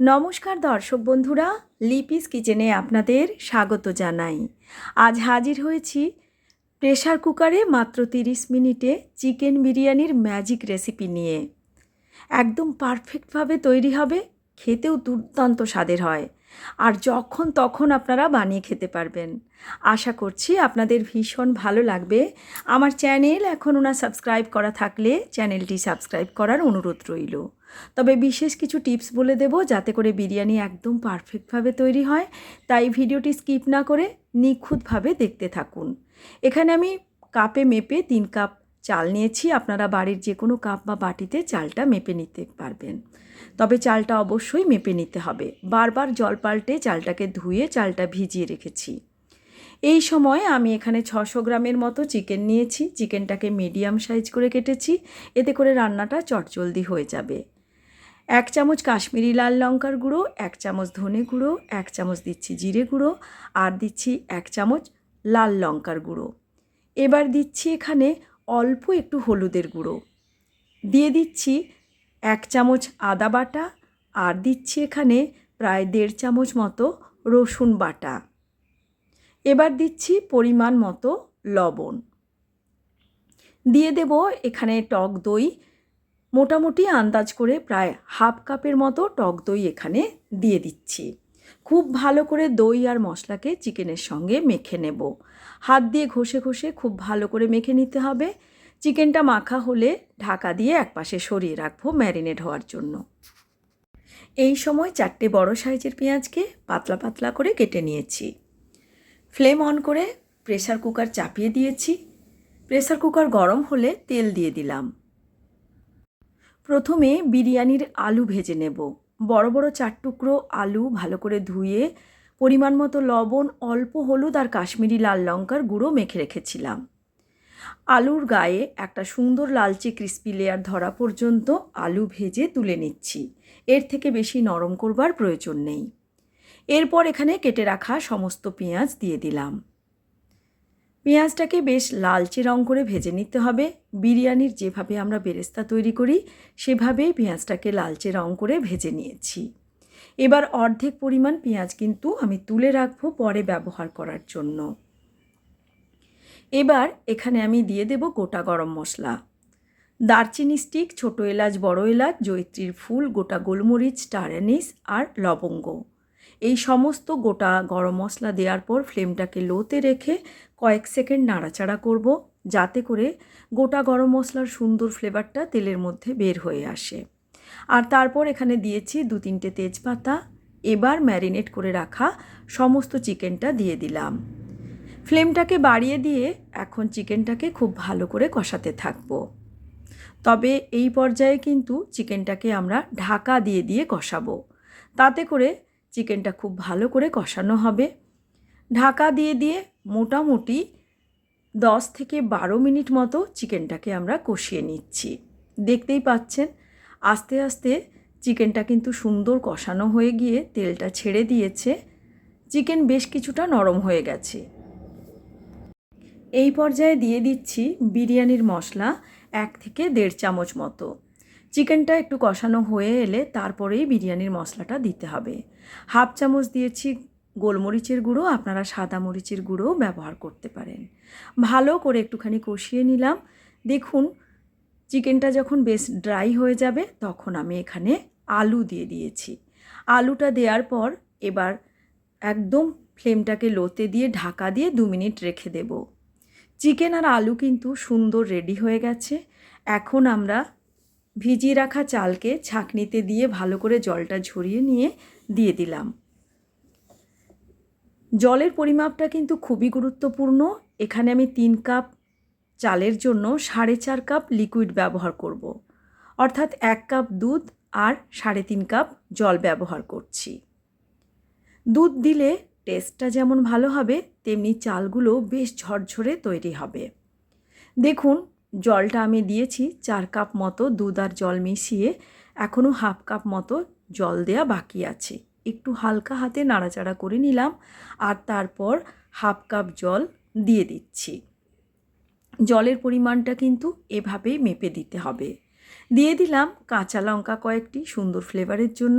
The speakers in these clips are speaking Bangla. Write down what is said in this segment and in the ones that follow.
নমস্কার দর্শক বন্ধুরা, লিপিস কিচেনে আপনাদের স্বাগত জানাই। আজ হাজির হয়েছি প্রেশার কুকারে মাত্র তিরিশ মিনিটে চিকেন বিরিয়ানির ম্যাজিক রেসিপি নিয়ে। একদম পারফেক্টভাবে তৈরি হবে, খেতেও দুর্দান্ত স্বাদের হয়। আর যখন তখন আপনারা বানিয়ে খেতে পারবেন। আশা করছি আপনাদের ভীষণ ভালো লাগবে। আমার চ্যানেল এখন না সাবস্ক্রাইব করা থাকলে চ্যানেলটি সাবস্ক্রাইব করার অনুরোধ রইল। তবে বিশেষ কিছু টিপস বলে দেব যাতে করে বিরিয়ানি একদম পারফেক্টভাবে তৈরি হয়। তাই ভিডিওটি স্কিপ না করে নিখুঁতভাবে দেখতে থাকুন। এখানে আমি কাপে মেপে তিন কাপ চাল নিয়েছি, আপনারা বাড়ির যে কোনো কাপ বা বাটিতে চালটা মেপে নিতে পারবেন। তবে চালটা অবশ্যই মেপে নিতে হবে। বারবার জল পাল্টে চালটাকে ধুয়ে চালটা ভিজিয়ে রেখেছি। এই সময় আমি এখানে ছশো গ্রামের মতো চিকেন নিয়েছি। চিকেনটাকে মিডিয়াম সাইজ করে কেটেছি। এতে করে রান্নাটা চটজলদি হয়ে যাবে। এক চামচ কাশ্মীরি লাল লঙ্কার গুঁড়ো, এক চামচ ধনে গুঁড়ো, এক চামচ দিচ্ছি জিরে গুঁড়ো, আর দিচ্ছি এক চামচ লাল লঙ্কার গুঁড়ো। এবার দিচ্ছি এখানে অল্প একটু হলুদের গুঁড়ো। দিয়ে দিচ্ছি এক চামচ আদা বাটা আর দিচ্ছি এখানে প্রায় দেড় চামচ মতো রসুন বাটা। এবার দিচ্ছি পরিমাণ মতো লবণ। দিয়ে দেব এখানে টক দই। মোটামুটি আন্দাজ করে প্রায় হাফ কাপের মতো টক দই এখানে দিয়ে দিচ্ছি। খুব ভালো করে দই আর মশলাকে চিকেনের সঙ্গে মেখে নেব। হাত দিয়ে ঘষে ঘষে খুব ভালো করে মেখে নিতে হবে। চিকেনটা মাখা হলে ঢাকা দিয়ে একপাশে সরিয়ে রাখব ম্যারিনেট হওয়ার জন্য। এই সময় চারটে বড় সাইজের পেঁয়াজকে পাতলা পাতলা করে কেটে নিয়েছি। ফ্লেম অন করে প্রেশার কুকার চাপিয়ে দিয়েছি। প্রেশার কুকার গরম হলে তেল দিয়ে দিলাম। প্রথমে বিরিয়ানির আলু ভেজে নেব। বড় বড় চার টুকরো আলু ভালো করে ধুয়ে পরিমাণ মতো লবণ, অল্প হলুদ আর কাশ্মীরি লাল লঙ্কার গুঁড়ো মেখে রেখেছিলাম। আলুর গায়ে একটা সুন্দর লালচে ক্রিস্পি লেয়ার ধরা পর্যন্ত আলু ভেজে তুলে নিচ্ছি। এর থেকে বেশি নরম করবার প্রয়োজন নেই। এরপর এখানে কেটে রাখা সমস্ত পেঁয়াজ দিয়ে দিলাম। পেঁয়াজটাকে বেশ লালচে রং করে ভেজে নিতে হবে। বিরিয়ানির যেভাবে আমরা বেরেস্তা তৈরি করি সেভাবেই পেঁয়াজটাকে লালচে রং করে ভেজে নিয়েছি। এবার অর্ধেক পরিমাণ পেঁয়াজ কিন্তু আমি তুলে রাখব পরে ব্যবহার করার জন্য। এবার এখানে আমি দিয়ে দেব গোটা গরম মশলা। দারচিনি স্টিক, ছোটো এলাচ, বড় এলাচ জৈত্রীর ফুল, গোটা গোলমরিচ স্টার অ্যানিস আর লবঙ্গ। এই সমস্ত গোটা গরম মশলা দেওয়ার পর ফ্লেমটাকে লোতে রেখে কয়েক সেকেন্ড নাড়াচাড়া করব, যাতে করে গোটা গরম মশলার সুন্দর ফ্লেভারটা তেলের মধ্যে বের হয়ে আসে। আর তারপর এখানে দিয়েছি দু তিনটে তেজপাতা। এবার ম্যারিনেট করে রাখা সমস্ত চিকেনটা দিয়ে দিলাম। ফ্লেমটাকে বাড়িয়ে দিয়ে এখন চিকেনটাকে খুব ভালো করে কষাতে থাকব। তবে এই পর্যায়ে কিন্তু চিকেনটাকে আমরা ঢাকা দিয়ে দিয়ে কষাবো। তাতে করে চিকেনটা খুব ভালো করে কষানো হবে। ঢাকা দিয়ে দিয়ে মোটামুটি দশ থেকে বারো মিনিট মতো চিকেনটাকে আমরা কষিয়ে নিচ্ছি। দেখতেই পাচ্ছেন, আস্তে আস্তে চিকেনটা কিন্তু সুন্দর কষানো হয়ে গিয়ে তেলটা ছেড়ে দিয়েছে। চিকেন বেশ কিছুটা নরম হয়ে গেছে। এই পর্যায়ে দিয়ে দিচ্ছি বিরিয়ানির মশলা এক থেকে দেড় চামচ মতো। চিকেনটা একটু কষানো হয়ে এলে তারপরেই বিরিয়ানির মশলাটা দিতে হবে। হাফ চামচ দিয়েছি গোলমরিচের গুঁড়ো, আপনারা সাদা মরিচের গুঁড়োও ব্যবহার করতে পারেন। ভালো করে একটুখানি কষিয়ে নিলাম। দেখুন চিকেনটা যখন বেশ ড্রাই হয়ে যাবে, তখন আমি এখানে আলু দিয়ে দিয়েছি। আলুটা দেওয়ার পর এবার একদম ফ্লেমটাকে লোতে দিয়ে ঢাকা দিয়ে দু মিনিট রেখে দেব। চিকেন আর আলু কিন্তু সুন্দর রেডি হয়ে গেছে। এখন আমরা ভিজিয়ে রাখা চালকে ছাঁকনিতে দিয়ে ভালো করে জলটা ঝরিয়ে নিয়ে দিয়ে দিলাম। জলের পরিমাপটা কিন্তু খুবই গুরুত্বপূর্ণ। এখানে আমি তিন কাপ চালের জন্য সাড়ে চার কাপ লিকুইড ব্যবহার করব। অর্থাৎ এক কাপ দুধ আর সাড়ে তিন কাপ জল ব্যবহার করছি। দুধ দিলে টেস্টটা যেমন ভালো হবে, তেমনি চালগুলো বেশ ঝরঝরে তৈরি হবে। দেখুন জলটা আমি দিয়েছি, চার কাপ মতো দুধ আর জল মিশিয়ে এখনও হাফ কাপ মতো জল দেয়া বাকি আছে। একটু হালকা হাতে নাড়াচাড়া করে নিলাম আর তারপর হাফ কাপ জল দিয়ে দিচ্ছি। জলের পরিমাণটা কিন্তু এভাবেই মেপে দিতে হবে। দিয়ে দিলাম কাঁচা লঙ্কা কয়েকটি সুন্দর ফ্লেভারের জন্য।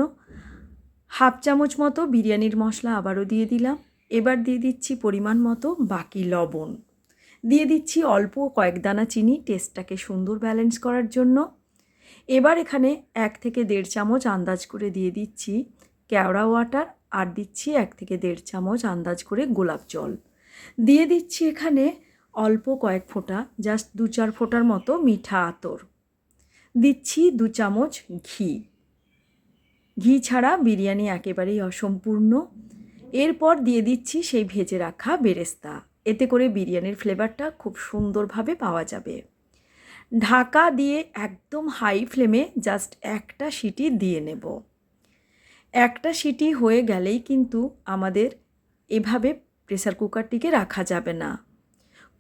হাফ চামচ মতো বিরিয়ানির মশলা আবারও দিয়ে দিলাম। এবার দিয়ে দিচ্ছি পরিমাণ মতো বাকি লবণ। দিয়ে দিচ্ছি অল্প কয়েক দানা চিনি টেস্টটাকে সুন্দর ব্যালেন্স করার জন্য। এবার এখানে এক থেকে দেড় চামচ আন্দাজ করে দিয়ে দিচ্ছি কেওড়া ওয়াটার আর দিচ্ছি এক থেকে দেড় চামচ আন্দাজ করে গোলাপ জল। দিয়ে দিচ্ছি এখানে অল্প কয়েক ফোঁটা জাস্ট দু চার ফোঁটার মতো মিঠা আতর। দিচ্ছি দু চামচ ঘি। ঘি ছাড়া বিরিয়ানি একেবারেই অসম্পূর্ণ। এরপর দিয়ে দিচ্ছি সেই ভেজে রাখা বেরেস্তা। এতে করে বিরিয়ানির ফ্লেভারটা খুব সুন্দরভাবে পাওয়া যাবে। ঢাকা দিয়ে একদম হাই ফ্লেমে জাস্ট একটা সিটি দিয়ে নেব। একটা সিটি হয়ে গেলেই কিন্তু আমাদের এভাবে প্রেসার কুকারটিকে রাখা যাবে না।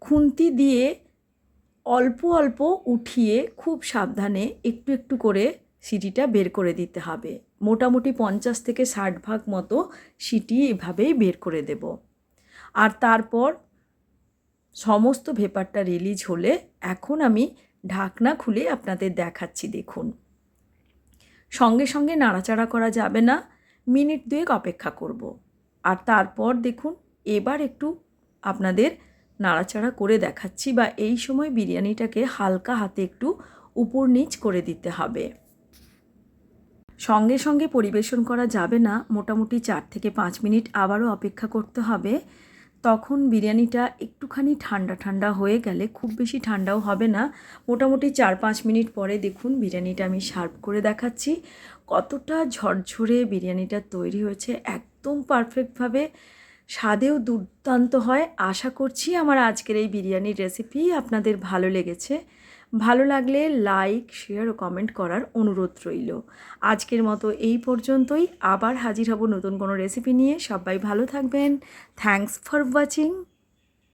খুন্তি দিয়ে অল্প অল্প উঠিয়ে খুব সাবধানে একটু একটু করে সিটিটা বের করে দিতে হবে। মোটামুটি পঞ্চাশ থেকে ষাট ভাগ মতো সিটি এভাবেই বের করে দেব। আর তারপর সমস্ত ভেপারটা রিলিজ হলে এখন আমি ঢাকনা খুলে আপনাদের দেখাচ্ছি, দেখুন। সঙ্গে সঙ্গে নাড়াচাড়া করা যাবে না, মিনিট দুয়েক অপেক্ষা করব। আর তারপর দেখুন, এবার একটু আপনাদের নাড়াচাড়া করে দেখাচ্ছি বা এই সময় বিরিয়ানিটাকে হালকা হাতে একটু উপর নিচ করে দিতে হবে। সঙ্গে সঙ্গে পরিবেশন করা যাবে না, মোটামুটি চার থেকে পাঁচ মিনিট আবারও অপেক্ষা করতে হবে। তখন বিরিয়ানিটা একটুখানি ঠান্ডা ঠান্ডা হয়ে গেলে খুব বেশি ঠান্ডাও হবে না। মোটামুটি চার পাঁচ মিনিট পরে দেখুন বিরিয়ানিটা আমি সার্ভ করে দেখাচ্ছি। কতটা ঝরঝরে বিরিয়ানিটা তৈরি হয়েছে, একদম পারফেক্টভাবে স্বাদেও দুর্দান্ত হয়। আশা করছি আমার আজকের এই বিরিয়ানির রেসিপি আপনাদের ভালো লেগেছে। ভালো লাগলে লাইক শেয়ার ও কমেন্ট করার অনুরোধ রইল। আজকের মতো এই পর্যন্তই। আবার হাজির হব নতুন কোনো রেসিপি নিয়ে। সবাই ভালো থাকবেন। Thanks for watching